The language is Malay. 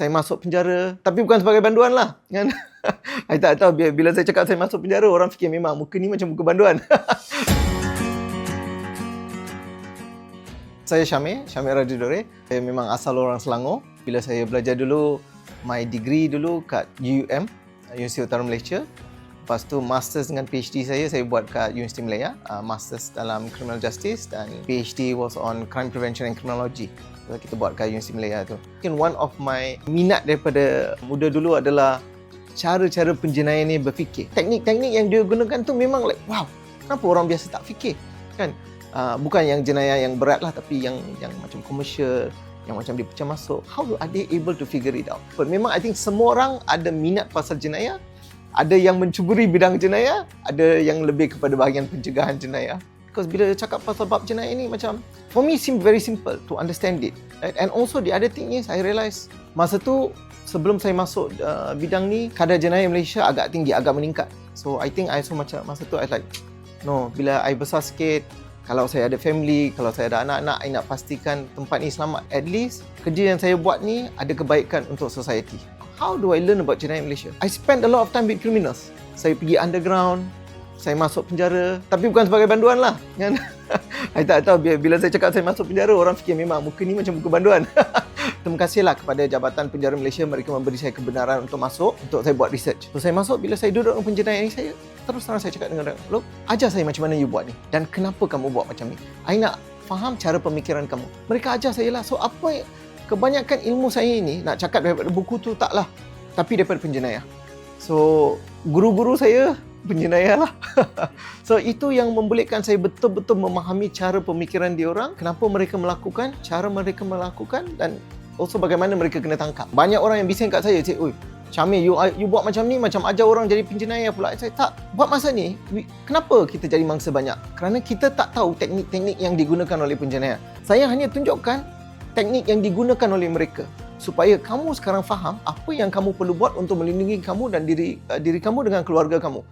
saya masuk penjara. Tapi bukan sebagai banduan lah kan? Saya tak tahu bila, saya cakap saya masuk penjara orang fikir memang muka ni macam muka banduan. Saya Syamir Syamir Radidore saya memang asal orang Selangor. Bila saya belajar dulu my degree dulu kat UUM Universiti Utara Malaysia Lepas tu masters dengan PhD saya saya buat kat Universiti Malaya, uh, masters dalam criminal justice dan PhD was on crime prevention and criminology. So, kita buat kat Universiti Malaya tu. Mungkin one of my minat daripada muda dulu adalah cara-cara penjenayah ni berfikir. Teknik-teknik yang dia gunakan tu memang like wow, kenapa orang biasa tak fikir? Kan? Uh, bukan yang jenayah yang berat lah tapi yang yang macam komersial yang macam dia pecah masuk how are they able to figure it out but memang I think semua orang ada minat pasal jenayah ada yang mencuburi bidang jenayah, ada yang lebih kepada bahagian pencegahan jenayah. Because bila cakap pasal bab jenayah ini macam for me seem very simple to understand it. And also the other thing is I realise masa tu sebelum saya masuk uh, bidang ni kadar jenayah Malaysia agak tinggi, agak meningkat. So I think I so macam masa tu I like no bila I besar sikit kalau saya ada family, kalau saya ada anak-anak, I nak pastikan tempat ni selamat. At least kerja yang saya buat ni ada kebaikan untuk society how do I learn about jenayah Malaysia? I spend a lot of time with criminals. Saya pergi underground, saya masuk penjara, tapi bukan sebagai banduan lah. Kan? I tak tahu bila saya cakap saya masuk penjara, orang fikir memang muka ni macam muka banduan. Terima kasihlah kepada Jabatan Penjara Malaysia, mereka memberi saya kebenaran untuk masuk, untuk saya buat research. So saya masuk, bila saya duduk dengan penjenayah ini, saya terus terang saya cakap dengan mereka, look, ajar saya macam mana you buat ni, dan kenapa kamu buat macam ni. I nak faham cara pemikiran kamu. Mereka ajar saya lah, so apa kebanyakan ilmu saya ini nak cakap daripada buku tu taklah tapi daripada penjenayah. So guru-guru saya penjenayah lah. so itu yang membolehkan saya betul-betul memahami cara pemikiran dia orang, kenapa mereka melakukan, cara mereka melakukan dan also bagaimana mereka kena tangkap. Banyak orang yang bising kat saya, cik, oi, Syamil, you, you buat macam ni, macam ajar orang jadi penjenayah pula. Saya tak, buat masa ni, kenapa kita jadi mangsa banyak? Kerana kita tak tahu teknik-teknik yang digunakan oleh penjenayah. Saya hanya tunjukkan teknik yang digunakan oleh mereka supaya kamu sekarang faham apa yang kamu perlu buat untuk melindungi kamu dan diri uh, diri kamu dengan keluarga kamu.